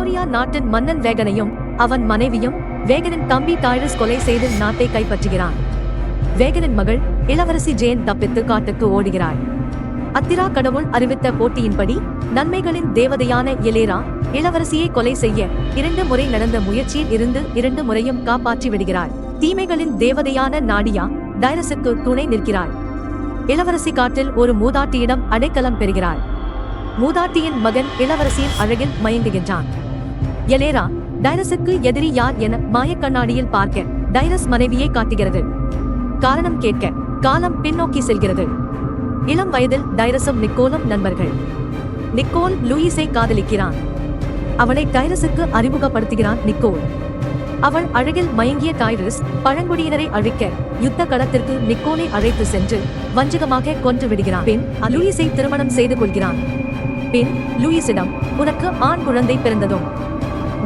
எல்டோரியா நாட்டின் மன்னன் வேகனையும் அவன் மனைவியும் வேகனின் தம்பி டைரஸ் கொலை செய்து நாட்டை கைப்பற்றுகிறான். வேகனின் மகள் இளவரசி ஜேன் தப்பித்து காட்டுக்கு ஓடுகிறாள். அத்திரா கடவுள் அறிவித்த போட்டியின்படி நன்மைகளின் தேவதையான எலேரா இளவரசியை கொலை செய்ய இரண்டு முறை நடந்த முயற்சியில் இருந்து இரண்டு முறையும் காப்பாற்றி விடுகிறாள். தீமைகளின் தேவதையான நாடியா டைரஸுக்கு துணை நிற்கிறாள். இளவரசி காட்டில் ஒரு மூதாட்டியிடம் அடைக்கலம் பெறுகிறாள். மூதாட்டியின் மகன் இளவரசியின் அழகில் மயங்குகின்றான். எலேரா டைரஸுக்கு எதிரி யார் என மாயக்கண்ணாடியில் பார்க்க டைரஸ் மனைவியை காட்டுகிறது. காரணம் கேட்க காலம் பின்னோக்கி செல்கிறது. இளம் வயதில் டைரஸும் நிக்கோலும் நண்பர்கள். நிக்கோல் லூயிஸை காதலிக்கிறான். அவளை டைரஸுக்கு அறிமுகப்படுத்துகிறான் நிக்கோல். அவள் அழகில் மயங்கிய டைரஸ் பழங்குடியினரை அழிக்க யுத்த களத்திற்கு நிக்கோலை அழைத்து சென்று வஞ்சகமாக கொன்று விடுகிறான். பின் லூயிஸை திருமணம் செய்து கொள்கிறான். பின் லூயிஸிடம் உனக்கு ஆண் குழந்தை பிறந்ததும்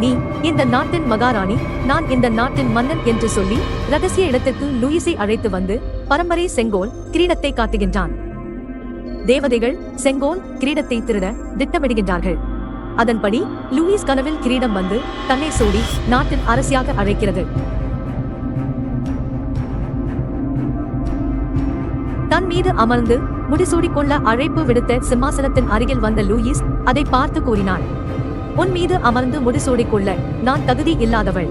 நீ இந்த நாட்டின் மகாராணி நான் இந்த நாட்டின் மன்னன் என்று சொல்லி ரகசிய இடத்திற்கு லூயிஸை அழைத்து வந்து பரம்பரை செங்கோல் கிரீடத்தை காட்டுகின்றான். தேவதைகள் செங்கோல் கிரீடத்தை திருட திட்டமிடுகின்றார்கள். அதன்படி லூயிஸ் கனவில் கிரீடம் வந்து தன்னை சூடி நாட்டின் அரசியாக அழைக்கிறது. தன் மீது அமர்ந்து முடிசூடிக்கொள்ள அழைப்பு விடுத்த சிம்மாசனத்தின் அருகில் வந்த லூயிஸ் அதை பார்த்து கூறினான். உன் மீது அமர்ந்து முடிசூடிக்கொள்ள நான் தகுதி இல்லாதவள்.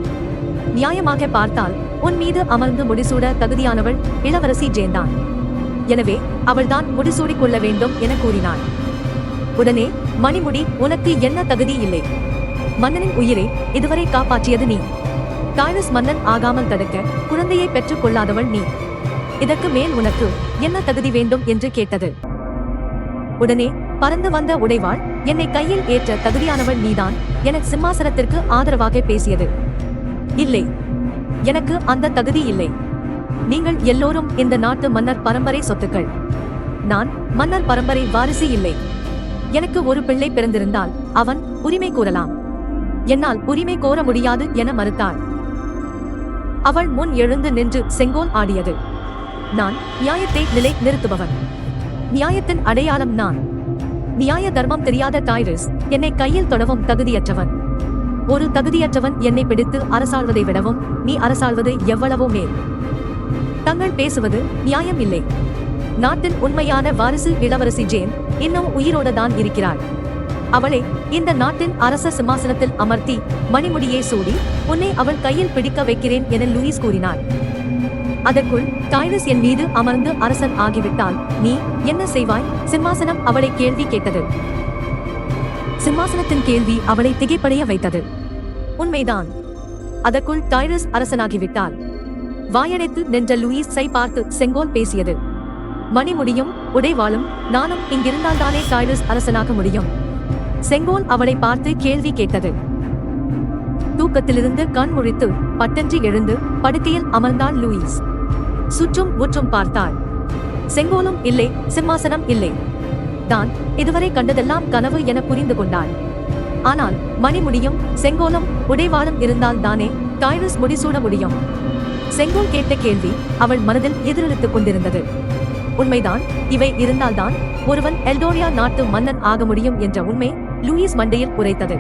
நியாயமாக பார்த்தால் உன் மீது அமர்ந்து முடிசூட தகுதியானவள் இளவரசி ஜேந்தான். எனவே அவள்தான் முடிசூடிக் கொள்ள வேண்டும் என கூறினாள். உடனே மணிமுடி உனக்கு என்ன தகுதி இல்லை? மன்னனின் உயிரை இதுவரை காப்பாற்றியது நீ. டைரஸ் மன்னன் ஆகாமல் தடுக்க குழந்தையை பெற்றுக் கொள்ளாதவள் நீ. இதற்கு மேல் உனக்கு என்ன தகுதி வேண்டும் என்று கேட்டது? உடனே பறந்து வந்த உடைவாள் என்னை கையில் ஏற்ற தகுதியானவள் நீதான் என சிம்மாசனத்திற்கு ஆதரவாக பேசியது. இல்லை எனக்கு அந்த தகுதி இல்லை. நீங்கள் எல்லோரும் இந்த நாட்டு மன்னர் பரம்பரை சொத்துக்கள். நான் மன்னர் பரம்பரை வாரிசு இல்லை. எனக்கு ஒரு பிள்ளை பிறந்திருந்தால் அவன் உரிமை கூறலாம் என்னால் உரிமை கோர முடியாது என மறுத்தாள். அவள் முன் எழுந்து நின்று செங்கோல் ஆடியது. நான் நியாயத்தை நிலை நிறுத்துபவன் நியாயத்தின் அடையாளம் நான். நியாய தர்மம் தெரியாத டைரிஸ் என்னை கையில் தொடவும் தகுதியற்றவன். ஒரு தகுதியற்றவன் என்னை பிடித்து அரசாள்வதை விடவும் நீ அரசாள்வது எவ்வளவோ மேல். தங்கள் பேசுவது நியாயம் இல்லை. நாட்டின் உண்மையான வாரிசு இளவரசி ஜேன் இன்னும் உயிரோடு தான் இருக்கிறாள். அவளை இந்த நாட்டின் அரச சிம்மாசனத்தில் அமர்த்தி மணிமுடியை சூடி உன்னை அவள் கையில் பிடிக்க வைக்கிறேன் என லூயிஸ் கூறினார் அதற்குள் டைரஸ் என் மீது அமர்ந்து அரசன் ஆகிவிட்டான். நீ என்ன செய்வாய்? சிம்மாசனம் அவளை கேள்வி கேட்டது. சிம்மாசனத்தின் கேள்வி அவளை திகைப்படைய வைத்தது. உண்மைதான். அதற்குள் டைரஸ் அரசனாகிவிட்டாள் வாயடைத்து நின்ற லூயிஸை பார்த்து செங்கோல் பேசியது. மணிமுடியும் உடைவாளும் நானும் இங்கிருந்தால்தானே டைரஸ் அரசனாக முடியும். செங்கோல் அவளை பார்த்து கேள்வி கேட்டது. தூக்கத்திலிருந்து கண் முழித்து பட்டன்றி எழுந்து படுக்கையில் அமர்ந்தான் லூயிஸ். சுற்றும் முற்றும் பார்த்தாள். செங்கோலும் இல்லை சிம்மாசனம் இல்லை. தான் இதுவரை கண்டதெல்லாம் கனவு என புரிந்து கொண்டாள். ஆனால் மணிமுடியும் செங்கோலும் உடைவாளும் இருந்தால் தானே டைரஸ் முடிசூட முடியும்? செங்கோல் கேட்ட கேள்வி அவள் மனதில் எதிரொலித்துக் கொண்டிருந்தது. உண்மைதான் இவை இருந்தால்தான் ஒருவன் எல்டோரியா நாட்டு மன்னன் ஆக முடியும் என்ற உண்மை லூயிஸ் மண்டையில் உரைத்தது.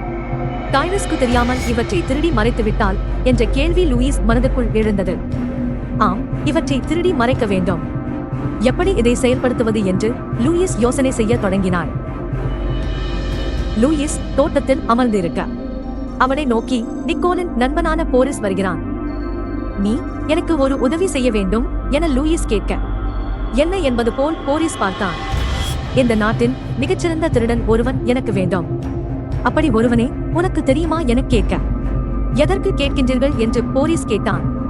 டைரஸ்க்கு தெரியாமல் இவற்றை திருடி மறைத்துவிட்டால் என்ற கேள்வி லூயிஸ் மனதுக்குள் எழுந்தது. ஆம் இவற்றை திருடி மறைக்க வேண்டும். எப்படி இதை செயல்படுத்துவது என்று லூயிஸ் யோசனை செய்ய தொடங்கினாள் லூயிஸ் தோட்டத்தில் அமர்ந்திருக்க. அவனை நோக்கி நிக்கோலின் நண்பனான போரிஸ் வருகிறான். நீ எனக்கு ஒரு உதவி செய்ய வேண்டும் என லூயிஸ் கேட்க. என்ன என்பது போல் போரிஸ் பார்த்தான். இந்த நாட்டின் மிகச்சிறந்த திருடன் ஒருவன் எனக்கு வேண்டும். அப்படி ஒருவனே உனக்கு தெரியுமா என கேட்க. எதற்கு கேட்கின்றீர்கள்? என்று போரிஸ் கேட்டான்.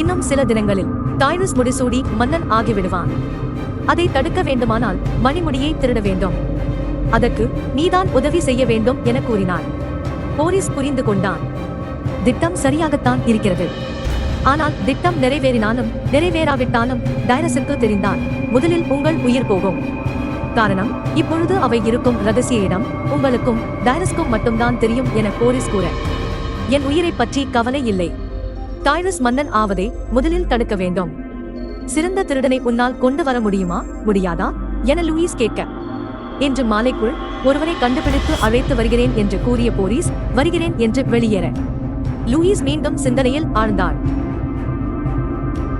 இன்னும் சில தினங்களில் டைரஸ் முடிசூடி மன்னன் ஆகிவிடுவான். அதை தடுக்க வேண்டுமானால் மணிமுடியை திருட வேண்டும். அதற்கு நீதான் உதவி செய்ய வேண்டும் என கூறினார் போரிஸ் புரிந்து கொண்டான். திட்டம் சரியாகத்தான் இருக்கிறது. ஆனால் திட்டம் நிறைவேறினாலும் நிறைவேறாவிட்டாலும் டைரஸுக்கு தெரிந்தால் முதலில் உங்கள் உயிர் போகும். காரணம் இப்பொழுது அவை இருக்கும் ரகசிய இடம் உங்களுக்கும் டைரஸ்க்கும் மட்டும்தான் தெரியும் என போரிஸ் கூற. என் உயிரை பற்றி கவலை இல்லை. டைரஸ் மன்னன் ஆவதை முதலில் தடுக்க வேண்டும். சிறந்த திருடனை உன்னால் கொண்டு வர முடியுமா? முடியாதா? என லூயிஸ் கேட்க. என்று மாலைக்குள் ஒருவரை கண்டுபிடித்து அழைத்து வருகிறேன் என்று கூறிய போலீஸ் வருகிறேன் என்று வெளியேற. லூயிஸ் மீண்டும் சிந்தனையில் ஆழ்ந்தார்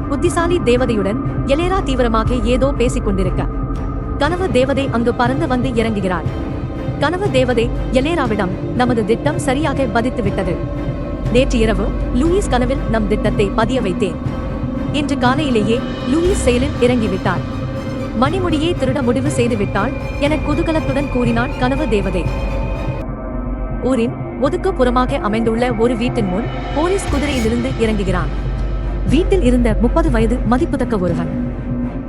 புத்திசாலி தேவதையுடன் எலேரா தீவிரமாக ஏதோ பேசிக் கொண்டிருக்க. கனவு தேவதை அங்கு பறந்து வந்து இறங்குகிறார் கனவு தேவதை எலேராவிடம் நமது திட்டம் சரியாக பதித்து விட்டது நேற்று இரவு லூயிஸ் கனவில் நம் திட்டத்தை பதிய வைத்தேன். இன்று காலையிலேயே லூயிஸ் செயலில் இறங்கிவிட்டார். மணிமுடியை திருட முடிவு செய்துவிட்டாள் என குதூகலத்துடன் கூறினான் கனவு தேவதை. ஊரின் ஒதுக்குப்புறமாக அமைந்துள்ள ஒரு வீட்டின் முன் போலீஸ் குதிரையிலிருந்து இறங்குகிறான். வீட்டில் இருந்த முப்பது வயது மதிப்புதக்க ஒருவன்.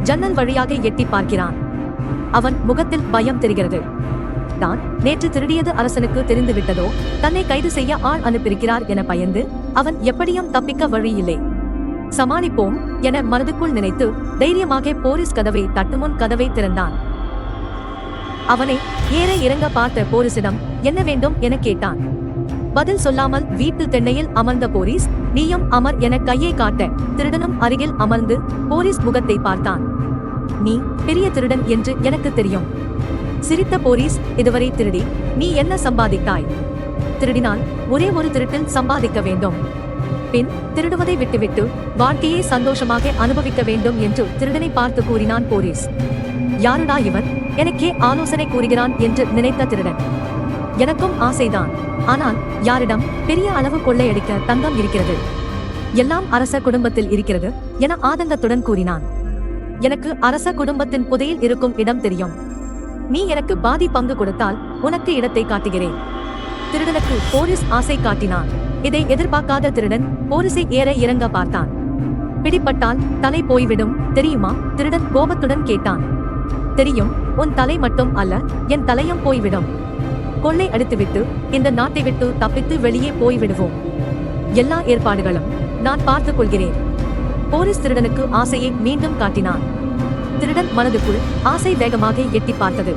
ஜன்னல் வழியாக எட்டி பார்க்கிறான். அவன் முகத்தில் பயம் தெரிகிறது. தான் நேற்று திருடியது அரசனுக்கு தெரிந்துவிட்டதோ? தன்னை கைது செய்ய ஆள் அனுப்பியிருக்கிறார் என பயந்து அவன் எப்படியும் தப்பிக்க வழியில்லை. சமாளிப்போம் என மனதுக்குள் நினைத்து தைரியமாக போலீஸ் கதவை தட்டுமுன் கதவை திறந்தான். அவனை ஏற இறங்க பார்த்த போரிஸிடம் என்ன வேண்டும் என கேட்டான். பதில் சொல்லாமல் வீட்டு தென்னையில் அமர்ந்த போலீஸ் நீயும் அமர் என கையை காட்ட திருடனும் அருகில் அமர்ந்து போலீஸ் முகத்தை பார்த்தான். நீ பெரிய திருடன் என்று எனக்கு தெரியும். சிரித்த போலீஸ் இதுவரை திருடி நீ என்ன சம்பாதித்தாய்? திருடினால் ஒரே ஒரு திருட்டில் சம்பாதிக்க வேண்டும். பின் திருடுவதை விட்டுவிட்டு வாழ்க்கையை சந்தோஷமாக அனுபவிக்க வேண்டும் என்று திருடனை பார்த்து கூறினான் போலீஸ். யாருடா இவன்? எனக்கே ஆலோசனை கூறுகிறான் என்று நினைத்த திருடன். எனக்கும் ஆசைதான். ஆனால் யாரிடம் பெரிய அளவு கொள்ளையடிக்க தங்கம் இருக்கிறது. எல்லாம் அரச குடும்பத்தில் இருக்கிறது என ஆதங்கத்துடன் கூறினான். எனக்கு அரச குடும்பத்தின் புதையில் இருக்கும் இடம் தெரியும். நீ எனக்கு பாதி பங்கு கொடுத்தால் உனக்கு இடத்தை காட்டுகிறேன். திருடனுக்கு போலீஸ் ஆசை காட்டினான். இதை எதிர்பார்க்காத திருடன் போலீஸை ஏற இறங்க பார்த்தான். பிடிப்பட்டால் தலை போய்விடும் தெரியுமா? திருடன் கோபத்துடன் கேட்டான். தெரியும் உன் தலை மட்டும் அல்ல என் தலையும் போய்விடும். கொள்ளை அடித்துவிட்டு இந்த நாட்டை விட்டு தப்பித்து வெளியே போய்விடுவோம். எல்லா ஏற்பாடுகளும் நான் பார்த்துக் கொள்கிறேன். போலீஸ் திருடனுக்கு ஆசையை மீண்டும் காட்டினான். திருடன் மனதுக்குள் ஆசை வேகமாக எட்டி பார்த்தது.